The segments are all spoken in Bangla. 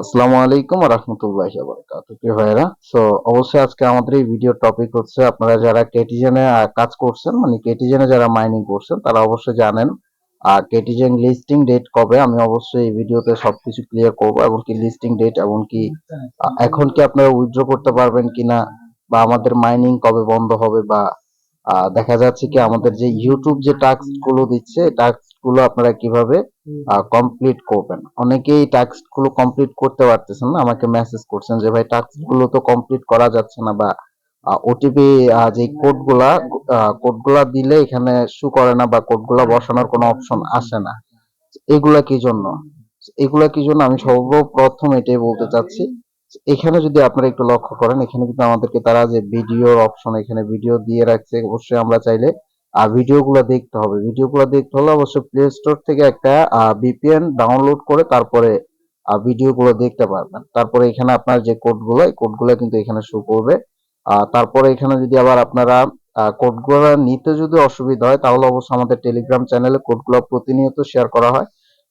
আসসালামু আলাইকুম রহমতুল্লাহ প্রিয় ভাইরা সো অবশ্যই আজকে আমাদের এই ভিডিও টপিক হচ্ছে আপনারা যারা কেটিজেনে কাজ করছেন মানে কেটিজেনে যারা মাইনিং করছেন, তারা অবশ্যই জানেন আর কেটিজেন লিস্টিং ডেট কবে, আমি অবশ্যই এই ভিডিওতে সবকিছু ক্লিয়ার করব কি লিস্টিং ডেট এবং কি এখন কি আপনারা উইথড্র করতে পারবেন কিনা, বা আমাদের মাইনিং কবে বন্ধ হবে, বা দেখা যাচ্ছে কি আমাদের যে ইউটিউব যে টাস্কগুলো দিচ্ছে টাস্ক গুলো আপনারা কীভাবে কমপ্লিট করবেন? অনেকেই টাস্কগুলো কমপ্লিট করতে পারতেছেন না আমাকে মেসেজ করছেন যে ভাই টাস্কগুলো তো কমপ্লিট করা যাচ্ছে না বা ওটিপি যে কোডগুলা কোডগুলা দিলে এখানে শু করে না বা কোডগুলা বসানোর কোনো অপশন আসে না। এগুলা কি জন্য? এগুলা কি জন্য? আমি সর্বপ্রথম এটাই বলতে চাচ্ছি এখানে যদি আপনারা একটু লক্ষ্য করেন এখানে কিন্তু আমাদেরকে তারা যে ভিডিওর অপশন এখানে ভিডিও দিয়ে রাখছে অবশ্যই আমরা চাইলে আর ভিডিওগুলো দেখতে হবে। ভিডিওগুলো দেখতে হলে অবশ্যই প্লে স্টোর থেকে একটা ভিপিএন ডাউনলোড করে তারপরে ভিডিওগুলো দেখতে পারবেন। তারপরে এখানে আপনার যে কোডগুলো, এই কোডগুলো কিন্তু এখানে শো করবে। তারপরে এখানে যদি আবার আপনারা কোডগুলো নিতে যদি অসুবিধা হয়, তাহলে অবশ্যই আমাদের টেলিগ্রাম চ্যানেলে কোডগুলো প্রতিনিয়ত শেয়ার করা হয়।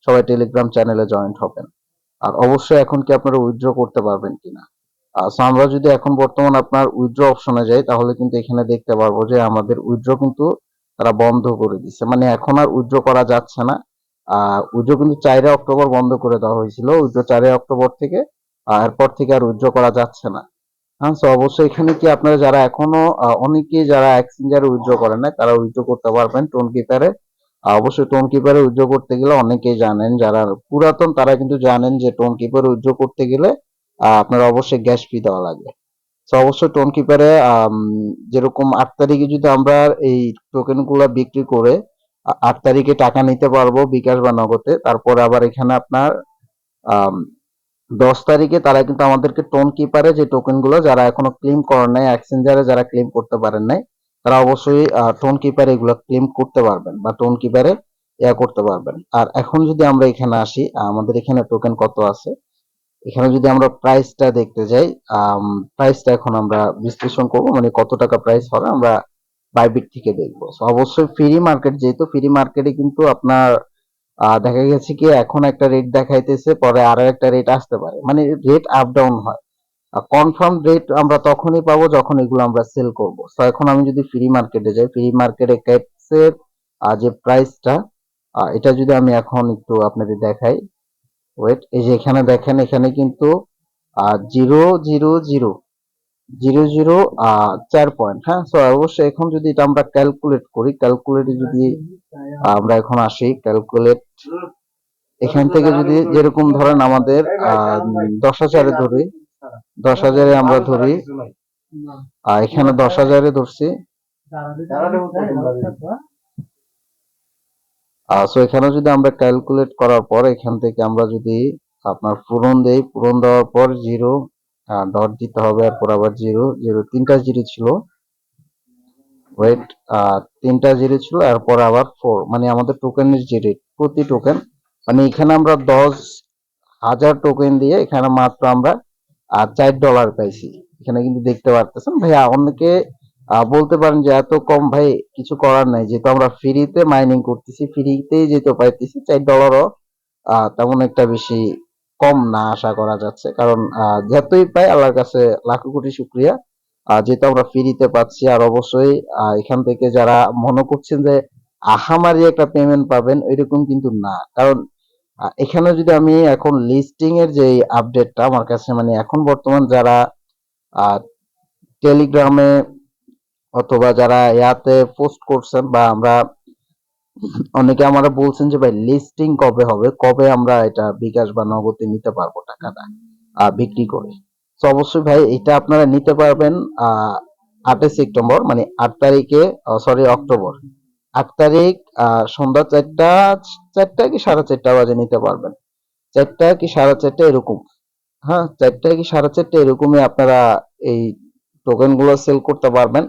সবাই টেলিগ্রাম চ্যানেলে জয়েন্ট হবেন। আর অবশ্যই এখন কি আপনারা উইথড্র করতে পারবেন কিনা? আমরা যদি এখন বর্তমান আপনার উইথড্র অপশনে যাই, তাহলে কিন্তু এখানে দেখতে পারব যে আমাদের উইথড্র কিন্তু তারা বন্ধ করে দিচ্ছে মানে এখন আর উইথড্র করা যাচ্ছে না। উইথড্র কিন্তু চারই অক্টোবর বন্ধ করে দেওয়া হয়েছিল। উইথড্র চারই অক্টোবর থেকে এরপর থেকে আর উইথড্র করা যাচ্ছে না। হ্যাঁ অবশ্যই এখানে কি আপনারা যারা এখনও আহ, অনেকেই যারা এক্সচেঞ্জারে উইথড্র করেন না তারা উইথড্র করতে পারবেন টোন কিপারে অবশ্যই টোন কিপারে উইথড্র করতে গেলে অনেকেই জানেন যারা পুরাতন তারা কিন্তু জানেন যে টোন কিপারে উইথড্র করতে গেলে আপনার অবশ্যই গ্যাস ফি দেওয়া লাগে তো অবশ্যই টোন কিপারে যেরকম আট তারিখে যদি আমরা এই টোকেনগুলা বিক্রি করে আট তারিখে টাকা নিতে পারব বিকাশ বা নগদে, তারপর আবার এখানে আপনার দশ তারিখে তারা কিন্তু আমাদেরকে টোন কিপারে যে টোকেনগুলো যারা এখনও ক্লেম করেন নাই এক্সচেঞ্জারে যারা ক্লেম করতে পারেন নাই, তারা অবশ্যই টোন কিপারে এগুলো ক্লেম করতে পারবেন বা টোন কিপারে ইয়া করতে পারবেন। আর এখন যদি আমরা এখানে আসি, আমাদের এখানে টোকেন কত আছে? এখানে যদি আমরা প্রাইসটা দেখতে যাই প্রাইসটা এখন আমরা বিশ্লেষণ করব মানে কত টাকা প্রাইস হবে আমরা বাইবিট থেকে দেখব। অবশ্যই ফ্রি মার্কেট যেহেতু ফ্রি মার্কেটে কিন্তু আপনার দেখা গেছে কি এখন একটা রেট দেখাইতেছে, পরে আরও একটা রেট আসতে পারে। মানে রেট আপ ডাউন হয়। কনফার্ম রেট আমরা তখনই পাবো যখন এগুলো আমরা সেল করব। তো এখন আমি যদি ফ্রি মার্কেটে যাই ফ্রি মার্কেটে ক্যাপসের যে প্রাইসটা এটা যদি আমি এখন একটু আপনাদের দেখাই ওয়েট এই যে এখানে দেখেন, এখানে কিন্তু zero zero zero zero zero চার পয়েন্ট হ্যাঁ? তো অবশ্যই এখন যদি এটা আমরা ক্যালকুলেট করি ক্যালকুলেটে যদি আমরা এখন আসি ক্যালকুলেট এখান থেকে যদি যেরকম ধরেন আমাদের দশ হাজারে ধরি, দশ হাজারে আমরা ধরি এখানে দশ হাজারে ধরছি। সো এখানে যদি আমরা ক্যালকুলেট করার পর, এখান থেকে আমরা যদি আপনার পূরণ দেই, পূরণ দেওয়ার পর জিরো ডট দিতে হবে এরপর আবার জিরো জিরো তিনটা জিরো ছিল ওয়েট তিনটা জিরো ছিল এরপর আবার ফোর মানে আমাদের টোকেনের রেট প্রতি টোকেন মানে এখানে আমরা দশ হাজার টোকেন দিয়ে এখানে মাত্র আমরা চার ডলার পাইছি। এখানে কিন্তু দেখতে পারতেছেন, ভাইয়া, অনেকে বলতে পারেন যে এত কম ভাই কিছু করার নাই। যেহেতু আমরা ফ্রিতে মাইনিং করতেছি ফ্রিতেই যেহেতু পাইতেছি, চার ডলারও তেমন একটা বেশি কম না আশা করা যাচ্ছে। কারণ যতই পাই আল্লাহর কাছে লাখো কোটি শুক্রিয়া। যেহেতু আমরা ফ্রিতে পাচ্ছি, আর অবশ্যই এখান থেকে যারা মনে করছেন যে আহামারি একটা পেমেন্ট পাবেন এরকম কিন্তু না। কারণ এখানে যদি আমি এখন লিস্টিং এর যে আপডেটটা আমার কাছে মানে এখন বর্তমান যারা টেলিগ্রামে অথবা যারা ইয়াতে পোস্ট করছেন বা আমরা অনেকে আমরা বলছেন যে ভাই লিস্টিং কবে হবে? কবে আমরা এটা বিকাশ বা নগদে নিতে পারব টাকাটা আহ, বিক্রি করে? তো অবশ্যই ভাই এটা আপনারা নিতে পারবেন আটই সেপ্টেম্বর মানে আট তারিখে সরি অক্টোবর। আট তারিখ সন্ধ্যা চারটা চারটা কি সাড়ে চারটা বাজে নিতে পারবেন। চারটা কি সাড়ে চারটা এরকম। হ্যাঁ চারটা কি সাড়ে চারটা এরকমই আপনারা এই টোকেনগুলো সেল করতে পারবেন।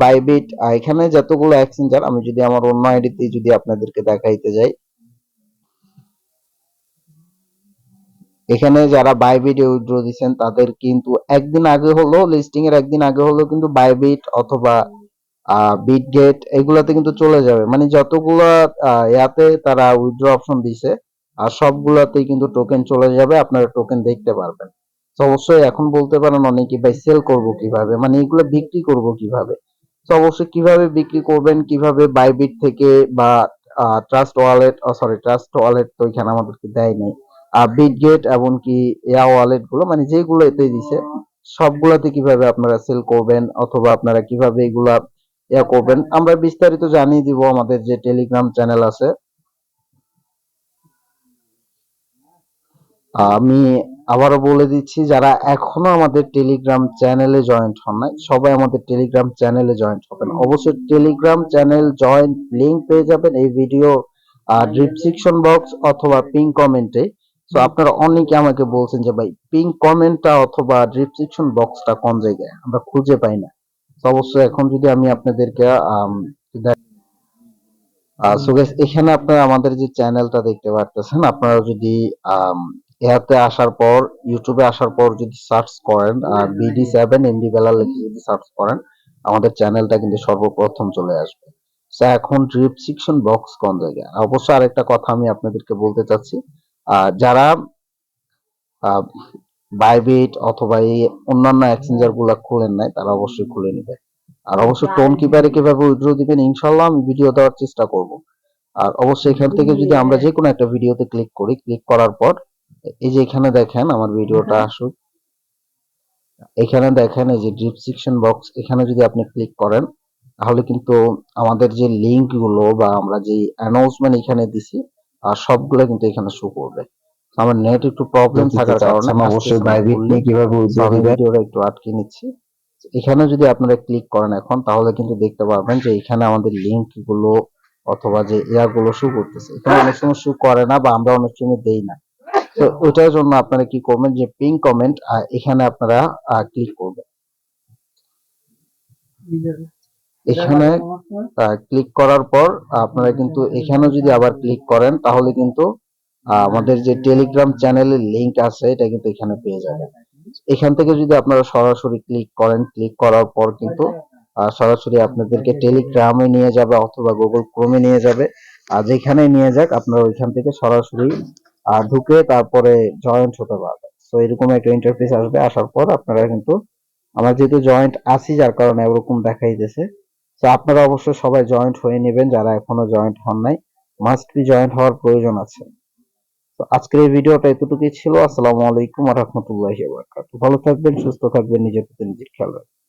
বাইবিট এখানে যতগুলো এক্সচেঞ্জার আমি যদি আমার অন্য আইডিতে যদি আপনাদেরকে দেখাইতে যাই। এখানে যারা বাইবিট উইথড্র দিচ্ছেন তাদের কিন্তু একদিন আগে হলো লিস্টিং এর একদিন আগে হলো কিন্তু বাইবিট অথবা বিট বিটগেট এগুলাতে কিন্তু চলে যাবে। মানে যতগুলো ইয়াতে তারা উইথড্র অপশন দিছে, আর সবগুলাতেই কিন্তু টোকেন চলে যাবে, আপনারা টোকেন দেখতে পারবেন। তো অবশ্যই এখন বলতে পারেন অনেকে ভাই সেল করব কীভাবে? মানে এগুলো বিক্রি করব কীভাবে? তো অবশ্যই কীভাবে বিক্রি করবেন? কীভাবে বাইবিট থেকে বা Trust Wallet sorry Trust Wallet তো এখানে আমাদেরকে দেয় নাই। বিটগেট এমনকি এয়া ওয়ালেটগুলো মানে যেগুলো এতে দিছে, সবগুলাতে কীভাবে আপনারা সেল করবেন? অথবা আপনারা কীভাবে এগুলা ইয়া করবেন? আমরা বিস্তারিত জানিয়ে দিব আমাদের যে টেলিগ্রাম চ্যানেল আছে। আমি আবারও বলে দিচ্ছি যারা এখনও আমাদের টেলিগ্রাম চ্যানেলে জয়েন্ট হন নাই সবাই আমাদের টেলিগ্রাম চ্যানেলে জয়েন্ট হবেন। অবশ্যই টেলিগ্রাম চ্যানেল জয়েন্ট লিংক পেয়ে যাবেন এই ভিডিও ডিসক্রিপশন বক্স অথবা পিন কমেন্টে তো আপনারা অনেকে আমাকে বলছেন যে ভাই পিন কমেন্টটা অথবা ডিসক্রিপশন বক্সটা কোন জায়গায়? আমরা খুঁজে পাই না। তো অবশ্যই এখন যদি আমি আপনাদেরকে guys, এখানে আপনারা আমাদের যে চ্যানেলটা দেখতে পারতেছেন আপনারা যদি ইহাতে আসার পর ইউটিউবে আসার পর যদি সার্চ করেন বিডি সেভেন এমডি বেলা লিখে যদি সার্চ করেন আমাদের চ্যানেলটা কিন্তু সর্বপ্রথম চলে আসবে। এখন ডিসক্রিপশন বক্স কোন জায়গায়? অবশ্য আরেকটা কথা আমি আপনাদেরকে বলতে চাচ্ছি যারা বাইবিট অথবা এই অন্যান্য এক্সচেঞ্জারগুলা খুলেন নাই তারা অবশ্যই খুলে নেবে আর অবশ্যই টোন কিপারে কীভাবে উইথড্র দিবেন ইনশাল্লাহ আমি ভিডিও দেওয়ার চেষ্টা করব। আর অবশ্যই এখান থেকে যদি আমরা যে কোনো একটা ভিডিওতে ক্লিক করি ক্লিক করার পর এই যে এখানে দেখেন আমার ভিডিওটা আসুক। এখানে দেখেন এই যে ডিসক্রিপশন বক্স এখানে যদি আপনি ক্লিক করেন তাহলে কিন্তু আমাদের যে লিংকগুলো বা আমরা যে অ্যানাউন্সমেন্ট এখানে দিছি আর সবগুলো কিন্তু এখানে শো করবে। আমার নেট একটু প্রবলেম থাকার কারণে চাচ্ছেন, অবশ্যই আসতেছে বাইবিট নিয়ে কীভাবে আমি ভিডিওটা একটু আটকে নিচ্ছি। এখানে যদি আপনারা ক্লিক করেন এখন তাহলে কিন্তু দেখতে পারবেন যে এখানে আমাদের লিংকগুলো অথবা যে এয়ারগুলো শো করতেছে। এখানে অনেক সময় শো করে না বা আমরা অনেক সময় দেই না। তো জন্য আপনারা কি করবেন যে পিন কমেন্ট এখানে আপনারা ক্লিক করবেন। এখানে ক্লিক করার পর আপনারা কিন্তু এখানে যদি আবার ক্লিক করেন, তাহলে কিন্তু আমাদের যে টেলিগ্রাম চ্যানেলের লিংক আছে, এটা কিন্তু এখানে পেয়ে যাবেন। এখান থেকে যদি আপনারা সরাসরি ক্লিক করেন ক্লিক করার পর কিন্তু সরাসরি আপনাদেরকে টেলিগ্রামে নিয়ে যাবে অথবা গুগল ক্রোমে নিয়ে যাবে। আর যেখানে নিয়ে যাক, আপনারা ওইখান থেকে সরাসরি ঢুকে তারপরে জয়েন্ট হতে পারবেন তো এরকম একটা ইন্টারফেস আসবে, আসার পর আপনারা কিন্তু, আমরা যেহেতু জয়েন্ট আছি, যার কারণে এরকম দেখাইতেছে। তো আপনারা অবশ্যই সবাই জয়েন্ট হয়ে নেবেন, যারা এখনও জয়েন্ট হন নাই। মাস্ট বি জয়েন্ট হওয়ার প্রয়োজন আছে। তো আজকের এই ভিডিওটা এতটুকুই ছিল। আসসালামু আলাইকুম ওয়া রাহমাতুল্লাহি ওয়া বারাকাতুহু। ভালো থাকবেন, সুস্থ থাকবেন, নিজের প্রতি নিজের খেয়াল রাখবেন।